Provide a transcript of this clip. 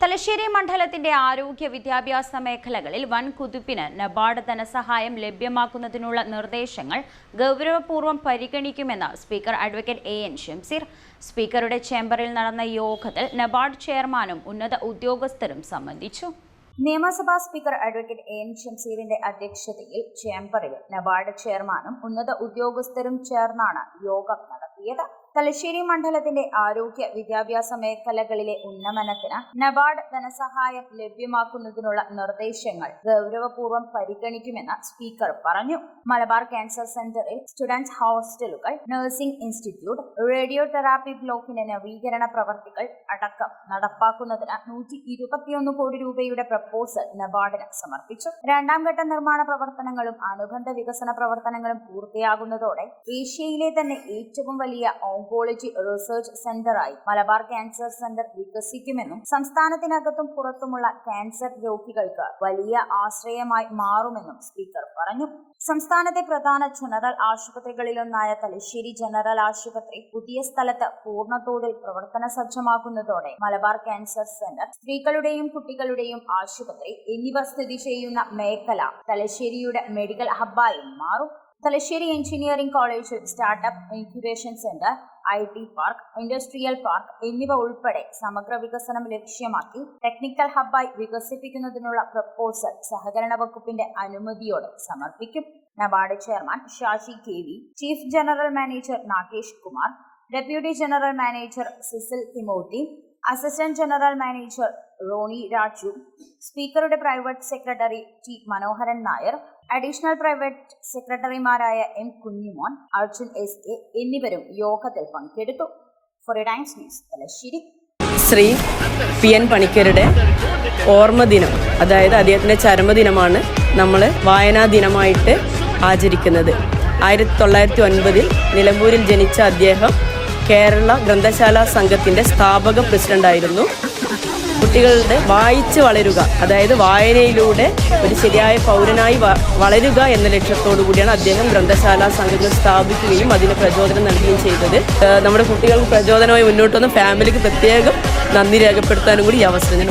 തലശ്ശേരി മണ്ഡലത്തിന്റെ ആരോഗ്യ വിദ്യാഭ്യാസ മേഖലകളിൽ വൻ കുതിപ്പിന് നബാർഡ് ധനസഹായം ലഭ്യമാക്കുന്നതിനുള്ള നിർദ്ദേശങ്ങൾ ഗൗരവപൂർവം പരിഗണിക്കുമെന്ന് speaker advocate A N Shamseer സ്പീക്കറുടെ ചേംബറിൽ നടന്ന യോഗത്തിൽ നബാർഡ് ചെയർമാനും ഉന്നത ഉദ്യോഗസ്ഥരും സംബന്ധിച്ചു. നിയമസഭാ സ്പീക്കർ അഡ്വക്കേറ്റ് എ എൻ ഷംസീറിന്റെ അധ്യക്ഷതയിൽ ചേംബറിൽ നബാർഡ് ചെയർമാനും ഉന്നത ഉദ്യോഗസ്ഥരും ചേർന്നാണ് യോഗം നടത്തിയത്. തലശ്ശേരി മണ്ഡലത്തിന്റെ ആരോഗ്യ വിദ്യാഭ്യാസ മേഖലകളിലെ ഉന്നമനത്തിന് നബാർഡ് ധനസഹായം ലഭ്യമാക്കുന്നതിനുള്ള നിർദ്ദേശങ്ങൾ ഗൗരവപൂർവം പരിഗണിക്കുമെന്ന് സ്പീക്കർ പറഞ്ഞു. മലബാർ ക്യാൻസർ സെന്ററിൽ സ്റ്റുഡൻസ് ഹോസ്റ്റലുകൾ നഴ്സിംഗ് ഇൻസ്റ്റിറ്റ്യൂട്ട് റേഡിയോ തെറാപ്പി ബ്ലോക്കിന്റെ നവീകരണ പ്രവർത്തികൾ അടക്കം നടപ്പാക്കുന്നതിന് നൂറ്റി ഇരുപത്തിയൊന്ന് കോടി രൂപയുടെ പ്രപ്പോസൽ നബാർഡിന് സമർപ്പിച്ചു. രണ്ടാം ഘട്ട നിർമ്മാണ പ്രവർത്തനങ്ങളും അനുബന്ധ വികസന പ്രവർത്തനങ്ങളും പൂർത്തിയാകുന്നതോടെ ഏഷ്യയിലെ തന്നെ ഏറ്റവും വലിയ ഓങ്കോളജി റിസർച്ച് സെന്ററായി മലബാർ ക്യാൻസർ സെന്റർ വികസിക്കുമെന്നും സംസ്ഥാനത്തിനകത്തും പുറത്തുമുള്ള ക്യാൻസർ രോഗികൾക്ക് വലിയ ആശ്രയമായി മാറുമെന്നും സ്പീക്കർ പറഞ്ഞു. സംസ്ഥാനത്തെ പ്രധാന ജനറൽ ആശുപത്രികളിലൊന്നായ തലശ്ശേരി ജനറൽ ആശുപത്രി പുതിയ സ്ഥലത്ത് പൂർണതോതിൽ പ്രവർത്തന സജ്ജമാക്കുന്നതോടെ മലബാർ ക്യാൻസർ സെന്റർ സ്ത്രീകളുടെയും കുട്ടികളുടെയും ആശുപത്രി എന്നിവ സ്ഥിതി ചെയ്യുന്ന മേഖല തലശ്ശേരിയുടെ മെഡിക്കൽ ഹബ്ബായി മാറും. Thalassery engineering college startup incubation centre I T park industrial park എന്നിവ ഉൾപ്പെടെ സമഗ്ര വികസനം ലക്ഷ്യമാക്കി ടെക്നിക്കൽ ഹബ്ബായി വികസിപ്പിക്കുന്നതിനുള്ള പ്രപ്പോസൽ സഹകരണ വകുപ്പിന്റെ അനുമതിയോടെ സമർപ്പിക്കും. NABARD chairman Shashi K V chief general manager Nagesh Kumar deputy general manager Cecil Timothy assistant general manager Roni Raju സ്പീക്കറുടെ private secretary T Manoharan Nair additional private സെക്രട്ടറിമാരായ M Kunhimon Arjun S K എന്നിവരും യോഗത്തിൽ പങ്കെടുത്തു. Four times news Shri P N പണിക്കരുടെ ഓർമ്മ ദിനം അതായത് അദ്ദേഹത്തിന്റെ ചരമദിനമാണ് നമ്മൾ വായനാ ദിനമായിട്ട് ആചരിക്കുന്നത്. ആയിരത്തി തൊള്ളായിരത്തി ഒൻപതിൽ നിലമ്പൂരിൽ ജനിച്ച അദ്ദേഹം കേരള ഗ്രന്ഥശാല സംഘത്തിന്റെ സ്ഥാപക പ്രസിഡന്റായിരുന്നു. കുട്ടികളുടെ വായിച്ച് വളരുക. അതായത് വായനയിലൂടെ ഒരു ശരിയായ പൗരനായി വളരുക എന്ന ലക്ഷ്യത്തോടു കൂടിയാണ് അദ്ദേഹം ഗ്രന്ഥശാല സംഘങ്ങൾ സ്ഥാപിക്കുകയും അതിന് പ്രചോദനം നൽകുകയും ചെയ്തത്. നമ്മുടെ കുട്ടികൾക്ക് പ്രചോദനമായി മുന്നോട്ട് വന്ന ഫാമിലിക്ക് പ്രത്യേകം നന്ദി രേഖപ്പെടുത്താനും കൂടി ഈ അവസരം ഞാൻ